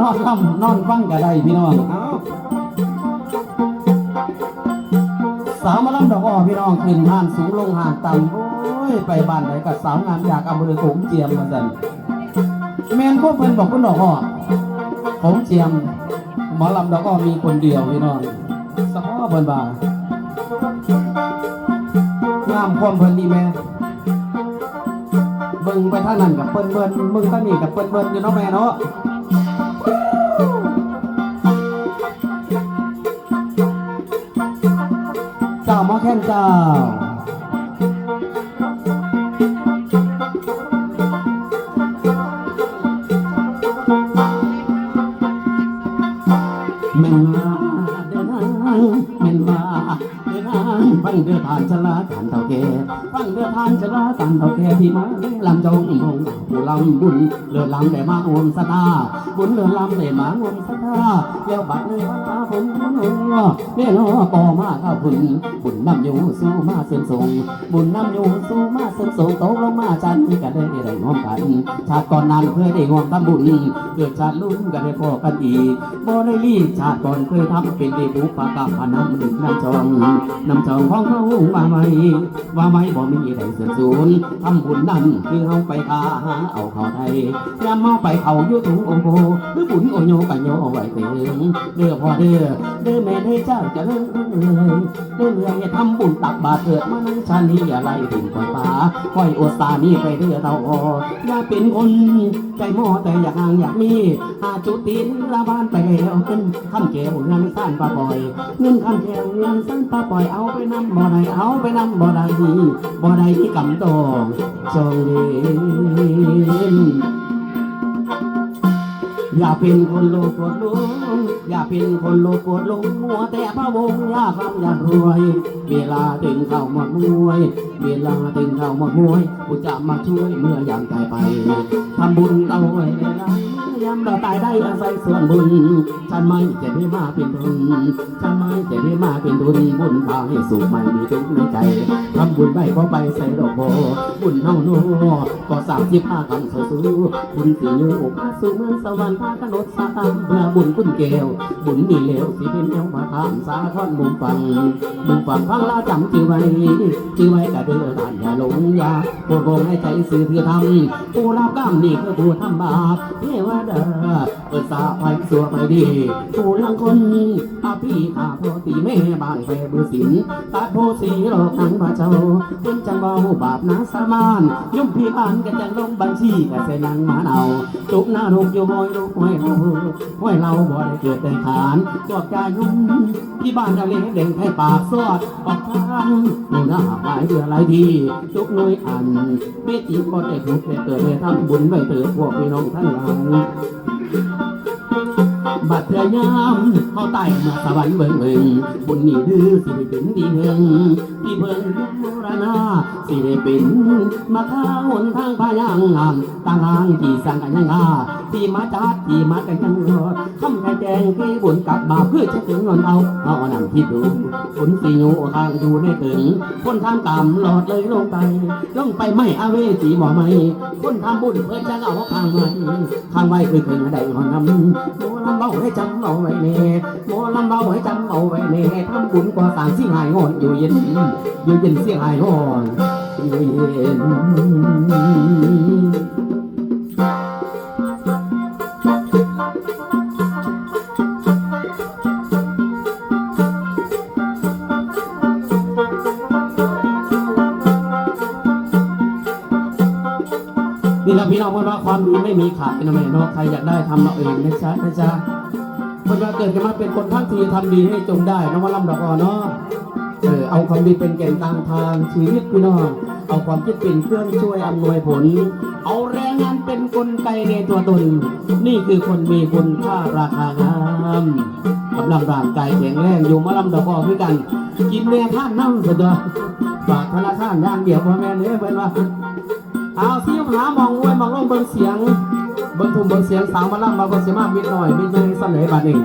นอนล่ำนอนฟังก็ได้พี่น้องสาวมาล่ำดอกอ้อพี่น้องขึ้นห่านสูงลงห่านต่ำโอ้ยไปบ้านไหนกับสาวงามอยากอำเภอโขงเจียมมาสั่นแมนพวกเพิ่นบอกคุณดอกอ้อโขงเจียมหมอลำดอกอ้อมีคนเดียวพี่น้องสะอ้อเพิ่นบ่างามความเพิ่นดีแม่ เบิ่งไปทางนั้นกับเปิ้นเบิ้นมึงทางนี้กับเปิ้นเบิ้นอยู่เนาะแม่เนาะเจ้ามอแค้นเจ้าแม่ งฟังเดือดทานชะลาทานเท่าแก่ฟังเดือดทานชะลาทานเท่าแก่ที่มาเลำจงมงผู้ลำบุญเลือลำได้มาอมสตาบุญเลือลำได้มาอมสตาแล้วบัดนี้วันตาฝนเน่นอก่อมาข้าบุญบุญนำอยู่สู้มาเสื่อมทรงบุญนำอยู่สู้มาเสื่อมทรงตลงมาจันที่กันได้ได้งอมกันชาติก่อนนั้นเคยได้งอมทำบุญเกิดชาติลุ้นกันได้พอกันอีกบ่ได้ลีชาติก่อนเคยทำเป็นได้บุปากรรมพนำดึกน้ำจองน้ำจองของว่าไหมว่าไหมบ่มีใดเสื่อมสูญทำบุญนั่นคือเฮาไปหาเอาเขาไทยยามเมาไปเขาอยู่ถุงโอโหหรือบุญโอโยกันโยไว้เถึงเด้อพ่อเด้อเด้อแม่ให้เจ้าจะเลิศเด้อเรื่อยทำบุญตักบาตรเถิดมาในชานี้อย่าไล่ถึงคอยฟ้าคอยโอตานี่ไปเด้อเตาออย่าเป็นคนใจหม้อแต่อยากห่างอยากมีหาจุดตีนละบ้านไปแล้วเงินคำเกี่ยวเงินสั้นปลาปล่อยเงินคำเกี่ยวเงินสั้นปลาปล่อยเอาไปนำบ่อใดเอาไปนำบ่อใดบ่อใดที่กำตองจองเวนอย่าเป็นคนโลภโกรธหลงอย่าเป็นคนโลภโกรธหลงมัวแต่พระวงอยากร่ำอยากรวย เวลาถึงเข้าหมดมวย เวลาถึงเข้าหมดมวยกูจะมาช่วยเมื่อยามตายไปทำบุญเอาไว้ในร้านยามเราตายได้อาศัยส่วนบุญ ฉันไม่จะได้มาเป็นทุนฉันไม่จะได้มาเป็นทุนบุญพาให้สุขไม่มีทุกข์ในใจทำบุญไปก็ไปใส่ดอกโบบุญเฮาโน่ก็สามสิบห้าคำสู้สู้บุญสิอยู่พาสู่เมืองสวรรค์พาขนดสาตามเพื่อบุญคุณแก้วบุญมีเหลวสิเป็นแนวมาทามสาทอนบุญฟังบุญฟังฟังลาจำจือไว้จือไว้กะเดือดานอย่าหลงยาโปรดโปรดให้ใจสื่อถือทำผู้รับกรรมนี่คือผู้ทำบาปเทวดา ah. ปิดสาไปสัวไปดีผู้ลังคนอาพี่ข้าพ่อตีแม่บ้านไปบือสินตัดโพสีหลอกทังพระเจ้าเพิ่นจังเบาบาปนาสามานย่มพี่บ้านกันจังลงบัญชีกะเสนังมาเนาจุกหน้าลูกอยู่ห้อยลูกห้อยเราห้อยเราบ่ได้เกิดแต่ขานจอกกายุ่มที่บ้านจะเลี้ยงเด่งให้ปากสอดออกทางหน้าหายเดือนหลายทีจุกน้อยอันเบี้ยจีก็ได้ถูกได้เกิดได้ทำบุญไว้เตือพวกพี่น้องทั้งหลาย บัดเทือยามเขาไต่มาสวรรค์เบิ่งเบิ่งบนนี้ดื้อสิได้เป็นดีเมืองที่เบิ่งมูรณาสิได้เป็นมาข้าหนทางพายังงามต่างทางที่สร้างกันยังงาที่มาจัดที่มากันยังรอด แจงที่บุญกับบาปเพื่อจะถึงเงินเอาเอาหนังที่ดูบุญสิอยู่ข้างอยู่ในถึงคนทางต่ำหลอดเลยลงไป ลงไปไม่อาเวสีบ่ไม่คนทำบุญเพื่อจะเอาข้างไว้ข้างไว้คือถึงได้หอนำโมลำเบาให้จำเอาไว้เน่โมลำเบาให้จำเอาไว้เน่ทำบุญกว่าสางสิ่งหายงอนอยู่เย็นอยู่เย็นเสียงหายงอนอยู่เย็น นี่นะพี่น้องเพื่อนว่าความดีไม่มีขายนะแม่เนาะใครอยากได้ทำเอาเองนะจ๊ะนะจ๊ะเพื่อนว่าเกิดกันมาเป็นคนทั้งทีทำดีให้จงได้น้องมาลำดอกอ่อนเนาะเออเอาความดีเป็นแก่นตามทางชีวิตพี่น้องเอาความคิดเป็นเครื่องช่วยอำนวยผล เอาแรงงานเป็นกลไกในตัวตน นี่คือคนมีคุณค่าราคางามกำลังร่างกายแข็งแรงอยู่มาลำดอกอ่อนด้วยกัน กินแม่ท่านนั่งเสด็จฝากธนาคารอย่างเดียวพ่อแม่เนื้อเพื่อนว่า เอาซิ่หามองไว้มองลงเบิ่งเสียงเบิ่งทุ่มเบิ่งเสียงสาวมาล่ำมาเบิ่งเสียงมากมิดหน่อยมิดหน่อยเสนอบัดเอง